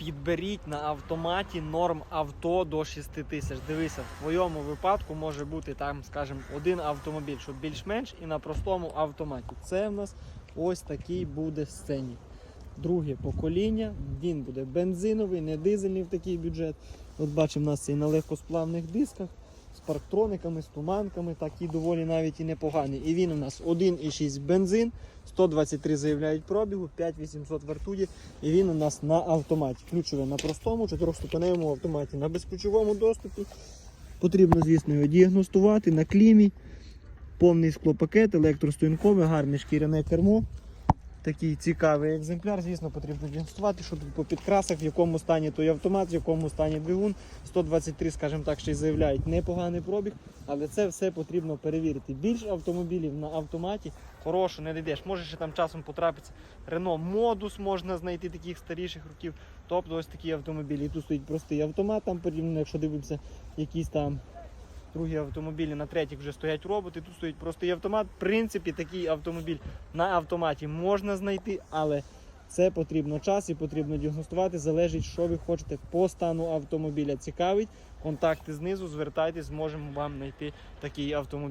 підберіть на автоматі норм авто до 6 тисяч. Дивися, в твоєму випадку може бути там, скажімо, один автомобіль, щоб більш-менш і на простому автоматі. Це в нас ось такий буде сцені. Друге покоління, він буде бензиновий, не дизельний в такий бюджет. От бачимо, у нас цей на легкосплавних дисках з парктрониками, з туманками, такі доволі навіть і непоганий. І він у нас 1,6 бензин, 123 заявляють пробігу, 5800 вартує. І він у нас на автоматі. Ключове на простому, чотирьохступеневому автоматі. На безключовому доступі. Потрібно, звісно, його діагностувати на клімі. Повний склопакет, електростоянкове, гарне шкіряне кермо. Такий цікавий екземпляр, звісно, потрібно діагностувати, що тут по підкрасах, в якому стані той автомат, в якому стані двигун. 123, скажімо так, ще й заявляють непоганий пробіг, але це все потрібно перевірити. Більш автомобілів на автоматі хорошу не знайдеш. Може ще там часом потрапиться Renault Modus можна знайти таких старіших років. Тобто ось такі автомобілі. І тут стоїть простий автомат, там порівняно, якщо дивимося, якісь там другі автомобілі на третіх вже стоять роботи, тут стоїть простий автомат. В принципі, такий автомобіль на автоматі можна знайти, але це потрібно час і потрібно діагностувати. Залежить, що ви хочете по стану автомобіля. Цікавить. Контакти знизу, звертайтесь, зможемо вам знайти такий автомобіль.